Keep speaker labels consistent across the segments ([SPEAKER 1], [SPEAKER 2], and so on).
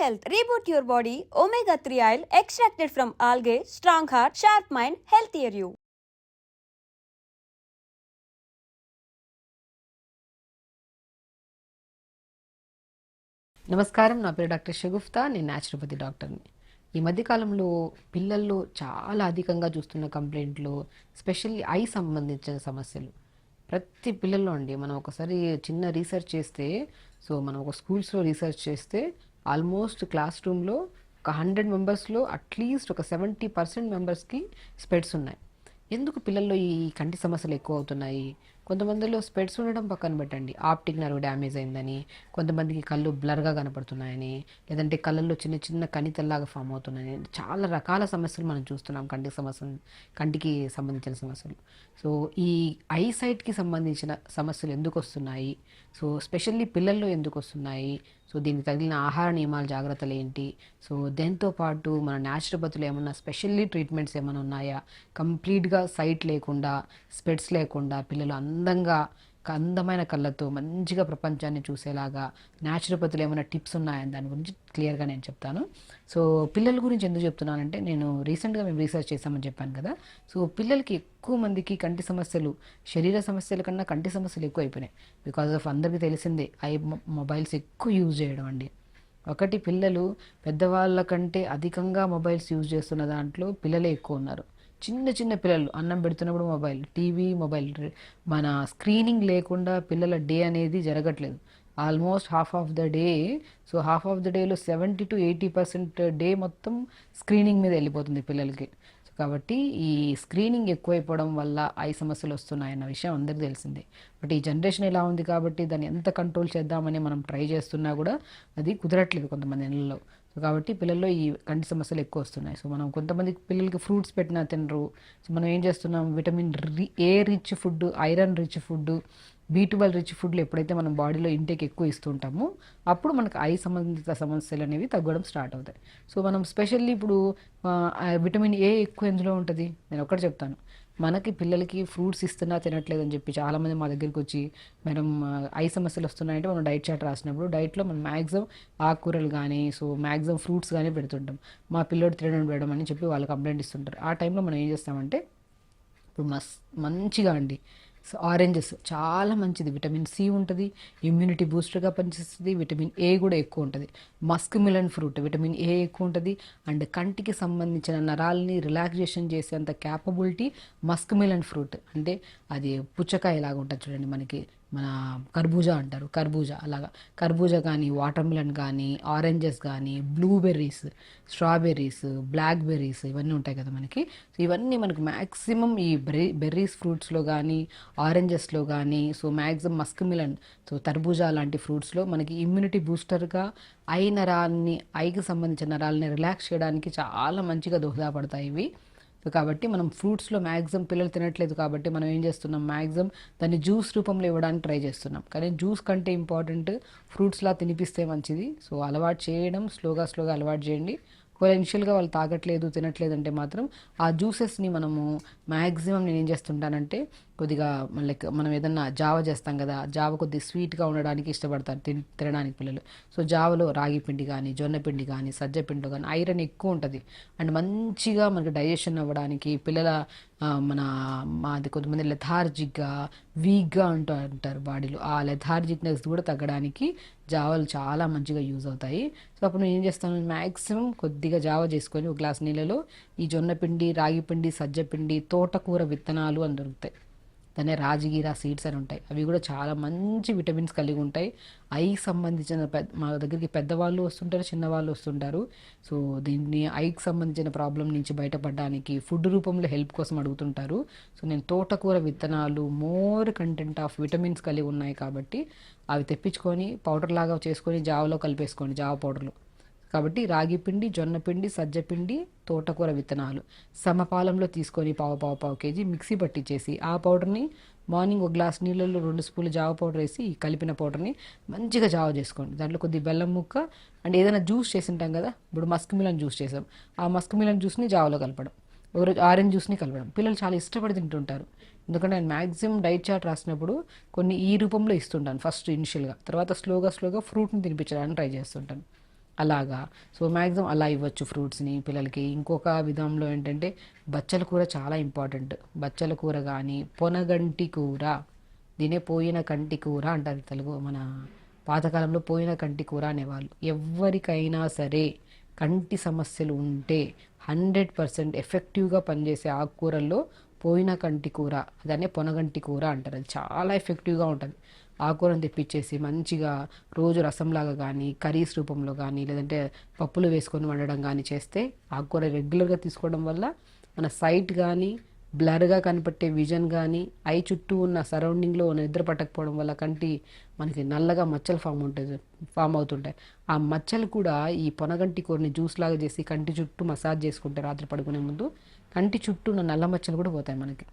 [SPEAKER 1] health. Your body body. Omega 3 oil extracted from algae. Strong heart, sharp mind, healthier you.
[SPEAKER 2] నమస్కారం నా పేరు doctor Shagufta నేను naturopathy డాక్టర్ని ఈ మధ్యకాలంలో పిల్లల్లో చాలా అధికంగా చూస్తున్న కంప్లైంట్లు స్పెషల్లీ ఐ సంబంధించిన సమస్యలు ప్రతి పిల్లల్లో అండి మనం ఒకసారి చిన్న రీసెర్చ్ చేస్తే సో మనం ఒక స్కూల్స్లో రీసెర్చ్ చేస్తే ఆల్మోస్ట్ క్లాస్ రూమ్లో ఒక హండ్రెడ్ మెంబర్స్లో అట్లీస్ట్ ఒక సెవెంటీ పర్సెంట్ మెంబర్స్కి స్పెడ్స్ ఉన్నాయి. ఎందుకు పిల్లల్లో ఈ కంటి సమస్యలు ఎక్కువ అవుతున్నాయి కొంతమందిలో స్పెడ్స్ ఉండడం పక్కన పెట్టండి. ఆప్టిక్ నర్వ్ డ్యామేజ్ అయిందని కొంతమందికి కళ్ళు బ్లర్గా కనపడుతున్నాయని లేదంటే కళ్ళల్లో చిన్న చిన్న కణితల్లాగా ఫామ్ అవుతున్నాయని చాలా రకాల సమస్యలు మనం చూస్తున్నాం కంటి సమస్యలు కంటికి సంబంధించిన సమస్యలు. సో ఈ ఐ సైట్కి సంబంధించిన సమస్యలు ఎందుకు వస్తున్నాయి? సో స్పెషల్లీ పిల్లల్లో ఎందుకు వస్తున్నాయి? సో దీనికి తగిలిన ఆహార నియమాల జాగ్రత్తలు ఏంటి? సో దీంతో పాటు మన న్యాచురోపతులు ఏమన్నా స్పెషల్లీ ట్రీట్మెంట్స్ ఏమైనా ఉన్నాయా? కంప్లీట్గా సైట్ లేకుండా స్పెడ్స్ లేకుండా పిల్లలు అందంగా అందమైన కళ్ళతో మంచిగా ప్రపంచాన్ని చూసేలాగా న్యాచురోపతిలో ఏమైనా టిప్స్ ఉన్నాయని దాని గురించి క్లియర్గా నేను చెప్తాను. సో పిల్లల గురించి ఎందుకు చెప్తున్నానంటే నేను రీసెంట్గా మేము రీసెర్చ్ చేశామని చెప్పాను కదా. సో పిల్లలకి ఎక్కువ మందికి కంటి సమస్యలు శరీర సమస్యల కన్నా కంటి సమస్యలు ఎక్కువ అయిపోయినాయి బికాజ్ ఆఫ్ అందరికీ తెలిసిందే ఐ మొబైల్స్ ఎక్కువ యూజ్ చేయడం అండి. ఒకటి పిల్లలు పెద్దవాళ్ళ కంటే అధికంగా మొబైల్స్ యూజ్ చేస్తున్న దాంట్లో పిల్లలే ఎక్కువ ఉన్నారు. చిన్న చిన్న పిల్లలు అన్నం పెడుతున్నప్పుడు మొబైల్ టీవీ మొబైల్. మన స్క్రీనింగ్ లేకుండా పిల్లల డే అనేది జరగట్లేదు. Almost half of the day. So half of the డేలో seventy to eighty percent day మొత్తం స్క్రీనింగ్ మీద వెళ్ళిపోతుంది పిల్లలకి. సో కాబట్టి ఈ స్క్రీనింగ్ ఎక్కువైపోవడం వల్ల ఐ సమస్యలు వస్తున్నాయన్న విషయం అందరికీ తెలిసిందే. బట్ ఈ జనరేషన్ ఎలా ఉంది కాబట్టి దాన్ని ఎంత కంట్రోల్ చేద్దామని మనం ట్రై చేస్తున్నా కూడా అది కుదరట్లేదు కొంతమంది నెలల్లో. సో కాబట్టి పిల్లల్లో ఈ కంటి సమస్యలు ఎక్కువ వస్తున్నాయి. సో మనం కొంతమంది పిల్లలకి ఫ్రూట్స్ పెట్టినా తినరు. సో మనం ఏం చేస్తున్నాం? విటమిన్ రి A rich food iron rich food B twelve rich ఫుడ్లు ఎప్పుడైతే మనం బాడీలో ఇంటేక్ ఎక్కువ ఇస్తుంటామో అప్పుడు మనకు ఐ సంబంధిత సమస్యలు అనేవి తగ్గడం స్టార్ట్ అవుతాయి. సో మనం స్పెషల్లీ ఇప్పుడు విటమిన్ ఏ ఎక్కువ ఎందులో ఉంటుంది? నేను ఒకటి చెప్తాను. మనకి పిల్లలకి ఫ్రూట్స్ ఇస్తున్నా తినట్లేదు అని చెప్పి చాలామంది మా దగ్గరికి వచ్చి మేడం ఐ సమస్యలు వస్తున్నాయంటే మనం డైట్ చార్ట్ రాసినప్పుడు డైట్లో మనం మ్యాక్సిమం ఆకుకూరలు కానీ సో మ్యాక్సిమం ఫ్రూట్స్ కానీ పెడుతుంటాం. మా పిల్లోడు తినడం పెడడం అని చెప్పి వాళ్ళు కంప్లైంట్ ఇస్తుంటారు. ఆ టైంలో మనం ఏం చేస్తామంటే ఇప్పుడు మస్ మంచిగా అండి. ఆరెంజెస్ చాలా మంచిది. విటమిన్ సి ఉంటుంది ఇమ్యూనిటీ బూస్టర్గా పనిచేస్తుంది విటమిన్ ఏ కూడా ఎక్కువ ఉంటుంది. Musk melon fruit vitamin A ఎక్కువ ఉంటుంది. అండ్ కంటికి సంబంధించిన నరాలని రిలాక్సేషన్ చేసేంత క్యాపబిలిటీ మస్క్ మిలన్ ఫ్రూట్ అంటే అది పుచ్చకాయ లాగా ఉంటుంది చూడండి మనకి. మన కర్బూజా అంటారు కర్బూజా అలాగా. కర్బూజా కానీ వాటర్ మిలన్ కానీ ఆరెంజెస్ కానీ బ్లూబెర్రీస్ స్ట్రాబెర్రీస్ బ్లాక్ బెర్రీస్ ఇవన్నీ ఉంటాయి కదా మనకి. సో ఇవన్నీ మనకు మ్యాక్సిమం ఈ బెర్రీ బెర్రీస్ ఫ్రూట్స్లో కానీ ఆరెంజెస్లో కానీ so maximum musk melon so తర్బూజా లాంటి ఫ్రూట్స్లో మనకి ఇమ్యూనిటీ బూస్టర్గా ఐ నరాల్ని ఐకి సంబంధించిన నరాలని రిలాక్స్ చేయడానికి చాలా మంచిగా దోహదపడతాయి ఇవి. కాబట్టి మనం ఫ్రూట్స్లో మ్యాక్సిమం పిల్లలు తినట్లేదు కాబట్టి మనం ఏం చేస్తున్నాం? మ్యాక్సిమం దాన్ని జ్యూస్ రూపంలో ఇవ్వడానికి ట్రై చేస్తున్నాం. కానీ జ్యూస్ కంటే ఇంపార్టెంట్ ఫ్రూట్స్లా తినిపిస్తే మంచిది. సో అలవాటు చేయడం స్లోగా స్లోగా అలవాటు చేయండి. ఒకవేళ ఇనిషియల్గా వాళ్ళు తాగట్లేదు తినట్లేదు అంటే మాత్రం ఆ జ్యూసెస్ని మనము మ్యాక్సిమం నేను ఏం చేస్తుంటానంటే కొద్దిగా లైక్ మనం ఏదన్నా జావ చేస్తాం కదా జావ కొద్దిగా స్వీట్గా ఉండడానికి ఇష్టపడతారు తిన తినడానికి పిల్లలు. సో జావలో రాగి పిండి కానీ జొన్న పిండి కానీ సజ్జ పిండి కానీ ఐరన్ ఎక్కువ ఉంటుంది. అండ్ మంచిగా మనకి డైజెషన్ అవ్వడానికి పిల్లల మన మాది కొంతమంది లెథార్జిక్గా వీక్గా ఉంటూ ఉంటారు బాడీలో. ఆ లెథార్జిక్నెస్ కూడా తగ్గడానికి జావాలు చాలా మంచిగా యూజ్ అవుతాయి. సో అప్పుడు నేను ఏం చేస్తాను మ్యాక్సిమం కొద్దిగా జావ చేసుకొని ఒక గ్లాస్ నీళ్ళలో ఈ జొన్న పిండి రాగి పిండి సజ్జ పిండి తోటకూర విత్తనాలు అని దొరుకుతాయి. దాన్ని రాజగిరా సీడ్స్ అని ఉంటాయి. అవి కూడా చాలా మంచి విటమిన్స్ కలిగి ఉంటాయి. ఐకి సంబంధించిన పెద్ద మా దగ్గరికి పెద్దవాళ్ళు వస్తుంటారు చిన్నవాళ్ళు వస్తుంటారు. సో దీన్ని ఐకి సంబంధించిన ప్రాబ్లం నుంచి బయటపడడానికి ఫుడ్ రూపంలో హెల్ప్ కోసం అడుగుతుంటారు. సో నేను తోటకూర విత్తనాలు మోర్ కంటెంట్ ఆఫ్ విటమిన్స్ కలిగి ఉన్నాయి కాబట్టి అవి తెప్పించుకొని పౌడర్ లాగా చేసుకొని జావలో కలిపేసుకోండి జావ పౌడర్లో. కాబట్టి రాగి పిండి జొన్న పిండి సజ్జ పిండి తోటకూర విత్తనాలు. సమపాలంలో తీసుకొని పావు పావు పావు కేజీ మిక్సీ పట్టించేసి ఆ పౌడర్ని మార్నింగ్ ఒక గ్లాస్ నీళ్ళల్లో రెండు స్పూన్లు జావ పౌడర్ వేసి కలిపిన పౌడర్ని మంచిగా జావ చేసుకోండి. దాంట్లో కొద్ది బెల్లం ముక్క అండ్ ఏదైనా జ్యూస్ చేసి ఉంటాం కదా ఇప్పుడు మస్క్ మిలన్ జ్యూస్ చేసాం. ఆ మస్క్ మిలన్ జ్యూస్ని జావలో కలపడం. ఒకరోజు ఆరెంజ్ జ్యూస్ని కలపడం. పిల్లలు చాలా ఇష్టపడి తింటుంటారు. ఎందుకంటే నేను మ్యాక్సిమం డైట్ చార్ట్ రాసినప్పుడు కొన్ని ఈ రూపంలో ఇస్తుంటాను ఫస్ట్ ఇనిషియల్గా. తర్వాత స్లోగా స్లోగా ఫ్రూట్ని తినిపించడానికి ట్రై చేస్తుంటాను. అలాగా. సో మ్యాక్సిమం అలా ఇవ్వచ్చు ఫ్రూట్స్ని పిల్లలకి. ఇంకొక విధంలో ఏంటంటే బచ్చల కూర చాలా ఇంపార్టెంట్. బచ్చల కూర కానీ పొనగంటి కూర దీనే పోయిన కంటి కూర అంటారు తెలుగు మన పాతకాలంలో పోయిన కంటి కూర అనేవాళ్ళు. ఎవరికైనా సరే కంటి సమస్యలు ఉంటే హండ్రెడ్ పర్సెంట్ ఎఫెక్టివ్గా పనిచేసే ఆకుకూరల్లో పోయిన కంటి కూర దాన్నే పొనగంటి కూర అంటారు. అది చాలా ఎఫెక్టివ్గా ఉంటుంది. ఆకుకూరను తెప్పించేసి మంచిగా రోజు రసంలాగా కానీ కర్రీస్ రూపంలో కానీ లేదంటే పప్పులు వేసుకొని వండడం కానీ చేస్తే ఆకుకూర రెగ్యులర్గా తీసుకోవడం వల్ల మన సైట్ కానీ బ్లర్గా కనపట్టే విజన్ కానీ ఐ చుట్టూ ఉన్న సరౌండింగ్లో నిద్ర పట్టకపోవడం వల్ల కంటి మనకి నల్లగా మచ్చలు ఫామ్ ఉంటుంది ఫామ్ అవుతుంటాయి. ఆ మచ్చలు కూడా ఈ పొనగంటి కూరని జ్యూస్ లాగా చేసి కంటి చుట్టూ మసాజ్ చేసుకుంటే రాత్రి పడుకునే ముందు కంటి చుట్టూ ఉన్న నల్ల మచ్చలు కూడా పోతాయి మనకి.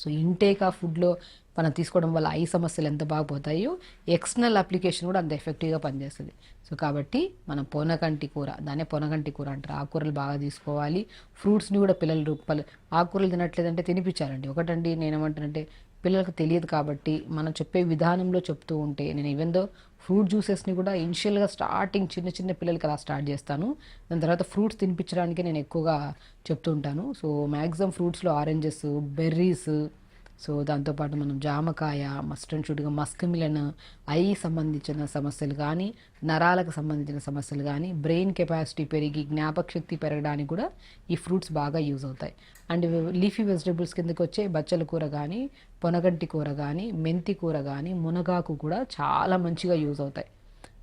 [SPEAKER 2] సో ఇంటేక్ ఆ ఫుడ్లో మనం తీసుకోవడం వల్ల ఐ సమస్యలు ఎంత బాగా పోతాయో ఎక్స్టర్నల్ అప్లికేషన్ కూడా అంత ఎఫెక్టివ్గా పనిచేస్తుంది. సో కాబట్టి మనం పొనకంటి కూర దానే పొనగంటి కూర అంటారు. ఆకుకూరలు బాగా తీసుకోవాలి. ఫ్రూట్స్ని కూడా పిల్లలు రూపాయలు ఆకుకూరలు తినట్లేదంటే తినిపించాలండి. ఒకటండి నేను ఏమంటానంటే పిల్లలకు తెలియదు కాబట్టి మనం చెప్పే విధానంలో చెప్తూ ఉంటే నేను ఈవెందో ఫ్రూట్ జ్యూసెస్ని కూడా ఇనిషియల్గా స్టార్టింగ్ చిన్న చిన్న పిల్లలకి అలా స్టార్ట్ చేస్తాను. దాని తర్వాత ఫ్రూట్స్ తినిపించడానికి నేను ఎక్కువగా చెప్తూ ఉంటాను. సో మ్యాక్సిమం ఫ్రూట్స్లో ఆరెంజెస్ బెర్రీస్ సో దాంతోపాటు మనం జామకాయ మస్ట్ అండ్ షుడ్గా మస్క్ మిలన్ ఐ సంబంధించిన సమస్యలు కానీ నరాలకు సంబంధించిన సమస్యలు కానీ బ్రెయిన్ కెపాసిటీ పెరిగి జ్ఞాపక శక్తి పెరగడానికి కూడా ఈ ఫ్రూట్స్ బాగా యూజ్ అవుతాయి. అండ్ లీఫీ వెజిటబుల్స్ కిందకి వచ్చే బచ్చల కూర కానీ పొనగంటి కూర కానీ మెంతి కూర కానీ మునగాకు కూడా చాలా మంచిగా యూజ్ అవుతాయి.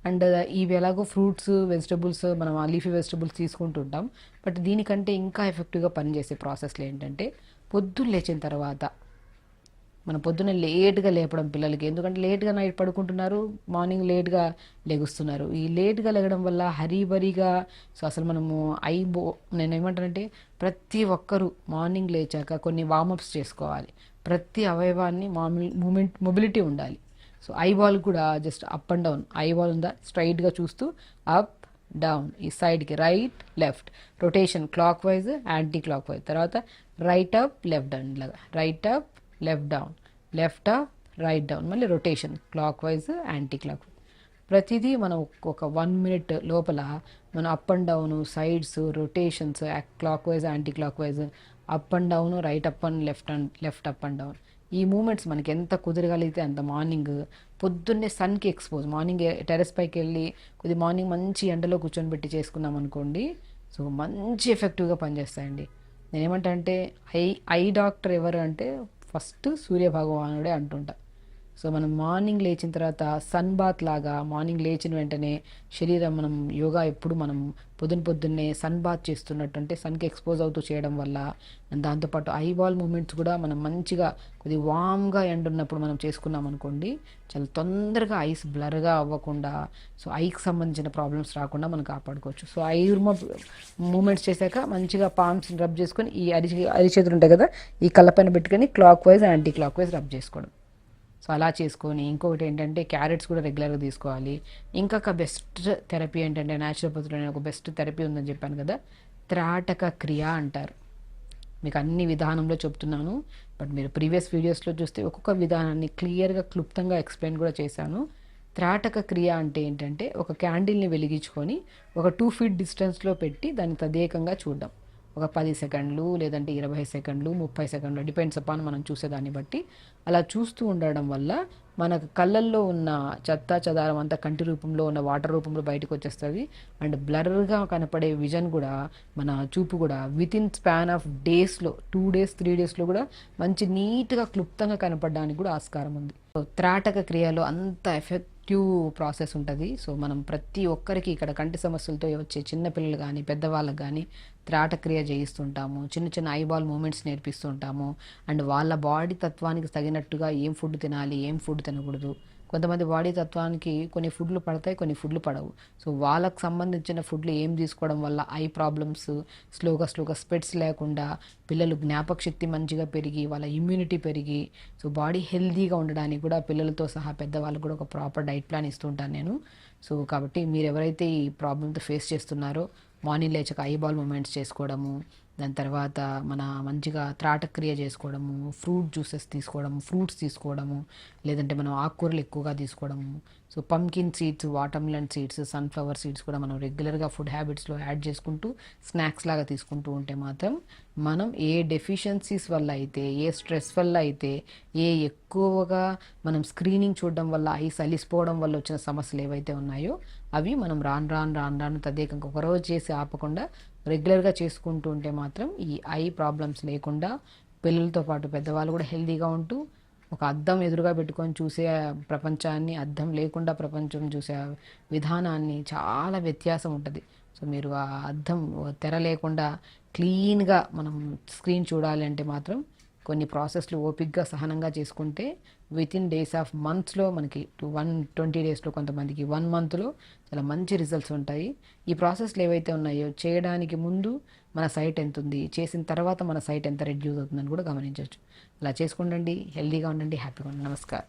[SPEAKER 2] అండ్ ఇవి ఎలాగో ఫ్రూట్స్ వెజిటబుల్స్ మనం ఆ లీఫీ వెజిటబుల్స్ తీసుకుంటుంటాం. బట్ దీనికంటే ఇంకా ఎఫెక్టివ్గా పనిచేసే ప్రాసెస్లు ఏంటంటే పొద్దున్న లేచిన తర్వాత మన పొద్దున్న లేట్గా లేపడం పిల్లలకి. ఎందుకంటే లేట్గా నైట్ పడుకుంటున్నారు మార్నింగ్ లేట్గా లెగుస్తున్నారు. ఈ లేట్గా లెగడం వల్ల హరీబరీగా సో అసలు మనము ఐ బో నేను ఏమంటానంటే ప్రతి ఒక్కరూ మార్నింగ్ లేచాక కొన్ని వామప్స్ చేసుకోవాలి. ప్రతి అవయవాన్ని మామూలు మూమెంట్ మొబిలిటీ ఉండాలి. సో ఐ కూడా just up and down. Eyeball ఉందా? స్ట్రైట్గా చూస్తూ అప్ డౌన్. ఈ సైడ్కి right left. Rotation clockwise anticlockwise తర్వాత రైట్ అప్ లెఫ్ట్ అండ్ లాగా right up left down. Left up right down. మళ్ళీ rotation. Clockwise anti clock ప్రతిదీ మనం ఒక వన్ మినిట్ లోపల మనం up and down sides rotations clockwise anticlockwise up and down right up and left and left up and down. ఈ movements మనకి ఎంత కుదరగలిగితే అంత మార్నింగ్ పొద్దున్నే సన్కి ఎక్స్పోజ్. మార్నింగ్ టెరెస్ పైకి వెళ్ళి కొద్ది మార్నింగ్ మంచి ఎండలో కూర్చొని పెట్టి చేసుకున్నాం అనుకోండి సో మంచి ఎఫెక్టివ్గా పనిచేస్తాయండి. నేనేమంటా అంటే ఐ ఐ డాక్టర్ ఎవరు అంటే ఫస్ట్ సూర్య భగవానుడే అంటుంటా. సో మనం మార్నింగ్ లేచిన తర్వాత సన్ బాత్ లాగా మార్నింగ్ లేచిన వెంటనే శరీరం మనం యోగా ఎప్పుడు మనం పొద్దున పొద్దున్నే సన్ బాత్ చేస్తున్నట్టు అంటే సన్కి ఎక్స్పోజ్ అవుతూ చేయడం వల్ల దాంతోపాటు ఐ మూమెంట్స్ కూడా మనం మంచిగా కొద్ది వామ్గా ఎండ్ ఉన్నప్పుడు మనం చేసుకున్నాం అనుకోండి చాలా తొందరగా ఐస్ బ్లర్గా అవ్వకుండా సో ఐకి సంబంధించిన ప్రాబ్లమ్స్ రాకుండా మనం కాపాడుకోవచ్చు. సో ఐ మూమెంట్స్ చేశాక మంచిగా పామ్స్ రబ్ చేసుకొని ఈ అరిచి అరిచేతులు ఉంటాయి కదా ఈ కళ్ళపైన పెట్టుకొని clockwise anti clock wise rub చేసుకోవడం. సో అలా చేసుకొని ఇంకొకటి ఏంటంటే క్యారెట్స్ కూడా రెగ్యులర్గా తీసుకోవాలి. ఇంకొక బెస్ట్ థెరపీ ఏంటంటే న్యాచురోపతిలో ఒక బెస్ట్ థెరపీ ఉందని చెప్పాను కదా త్రాటక క్రియ అంటారు. మీకు అన్ని విధానంలో చెప్తున్నాను బట్ మీరు ప్రీవియస్ వీడియోస్లో చూస్తే ఒక్కొక్క విధానాన్ని క్లియర్గా క్లుప్తంగా ఎక్స్ప్లెయిన్ కూడా చేశాను. త్రాటక క్రియ అంటే ఏంటంటే ఒక క్యాండిల్ని వెలిగించుకొని ఒక టూ ఫీట్ డిస్టెన్స్లో పెట్టి దాన్ని తదేకంగా చూడడం. ఒక పది సెకండ్లు లేదంటే ఇరవై సెకండ్లు ముప్పై సెకండ్లు డిపెండ్స్ అపాన్ మనం చూసేదాన్ని బట్టి. అలా చూస్తూ ఉండడం వల్ల మనకు కళ్ళల్లో ఉన్న చెత్త చెదారం అంతా కంటి రూపంలో ఉన్న వాటర్ రూపంలో బయటకు వచ్చేస్తుంది. అండ్ బ్లర్గా కనపడే విజన్ కూడా మన చూపు కూడా విత్ ఇన్ స్పాన్ ఆఫ్ డేస్లో టూ డేస్ త్రీ డేస్లో కూడా మంచి నీట్గా క్లుప్తంగా కనపడడానికి కూడా ఆస్కారం ఉంది. సో త్రాటక క్రియలో అంత ఎఫెక్టివ్ ప్రాసెస్ ఉంటుంది. సో మనం ప్రతి ఒక్కరికి ఇక్కడ కంటి సమస్యలతో వచ్చే చిన్నపిల్లలు కానీ పెద్దవాళ్ళకి కానీ త్రాటక్రియ చేయిస్తుంటాము. చిన్న చిన్న ఐబాల్ మూమెంట్స్ నేర్పిస్తుంటాము. అండ్ వాళ్ళ బాడీ తత్వానికి తగినట్టుగా ఏం ఫుడ్ తినాలి ఏం ఫుడ్ తినకూడదు. కొంతమంది బాడీ తత్వానికి కొన్ని ఫుడ్లు పడతాయి కొన్ని ఫుడ్లు పడవు. సో వాళ్ళకు సంబంధించిన ఫుడ్లు ఏం తీసుకోవడం వల్ల ఐ ప్రాబ్లమ్స్ స్లోగా స్లోగా స్పెట్స్ లేకుండా పిల్లలు జ్ఞాపక శక్తి మంచిగా పెరిగి వాళ్ళ ఇమ్యూనిటీ పెరిగి సో బాడీ హెల్తీగా ఉండడానికి కూడా పిల్లలతో సహా పెద్దవాళ్ళు కూడా ఒక ప్రాపర్ డైట్ ప్లాన్ ఇస్తుంటాను నేను. సో కాబట్టి మీరు ఎవరైతే ఈ ప్రాబ్లమ్తో ఫేస్ చేస్తున్నారో మార్నింగ్ లేచాక ఐబాల్ మూమెంట్స్ చేసుకోవడము దాని తర్వాత మన మంచిగా త్రాటక్రియ చేసుకోవడము ఫ్రూట్ జ్యూసెస్ తీసుకోవడము ఫ్రూట్స్ తీసుకోవడము లేదంటే మనం ఆకుకూరలు ఎక్కువగా తీసుకోవడము. So pumpkin seeds watermelon seeds sunflower seeds కూడా మనం రెగ్యులర్గా ఫుడ్ హ్యాబిట్స్లో యాడ్ చేసుకుంటూ స్నాక్స్ లాగా తీసుకుంటూ ఉంటే మాత్రం మనం ఏ డెఫిషియన్సీస్ వల్ల అయితే ఏ స్ట్రెస్ వల్ల అయితే ఏ ఎక్కువగా మనం స్క్రీనింగ్ చూడడం వల్ల ఐస్ అలిసిపోవడం వల్ల వచ్చిన సమస్యలు ఏవైతే ఉన్నాయో అవి మనం రాను రాను రాను రాను తదేకంగా ఒకరోజు చేసి ఆపకుండా రెగ్యులర్గా చేసుకుంటూ ఉంటే మాత్రం ఈ ఐ ప్రాబ్లమ్స్ లేకుండా పిల్లలతో పాటు పెద్దవాళ్ళు కూడా హెల్తీగా ఉంటూ ఒక అద్దం ఎదురుగా పెట్టుకొని చూసే ప్రపంచాన్ని అద్దం లేకుండా ప్రపంచం చూసే విధానాన్ని చాలా వ్యత్యాసం ఉంటుంది. సో మీరు ఆ అద్దం తెర లేకుండా క్లీన్గా మనం స్క్రీన్ చూడాలి అంటే మాత్రం కొన్ని ప్రాసెస్లు ఓపిక్గా సహనంగా చేసుకుంటే విత్ ఇన్ డేస్ ఆఫ్ మంత్స్లో మనకి వన్ ట్వంటీ డేస్లో కొంతమందికి వన్ మంత్లో చాలా మంచి రిజల్ట్స్ ఉంటాయి. ఈ ప్రాసెస్లు ఏవైతే ఉన్నాయో చేయడానికి ముందు మన సైట్ ఎంత ఉంది చేసిన తర్వాత మన సైట్ ఎంత రెడ్యూస్ అవుతుందని కూడా గమనించవచ్చు. అలా చేసుకుండండి హెల్తీగా ఉండండి హ్యాపీగా ఉండండి. నమస్కారం.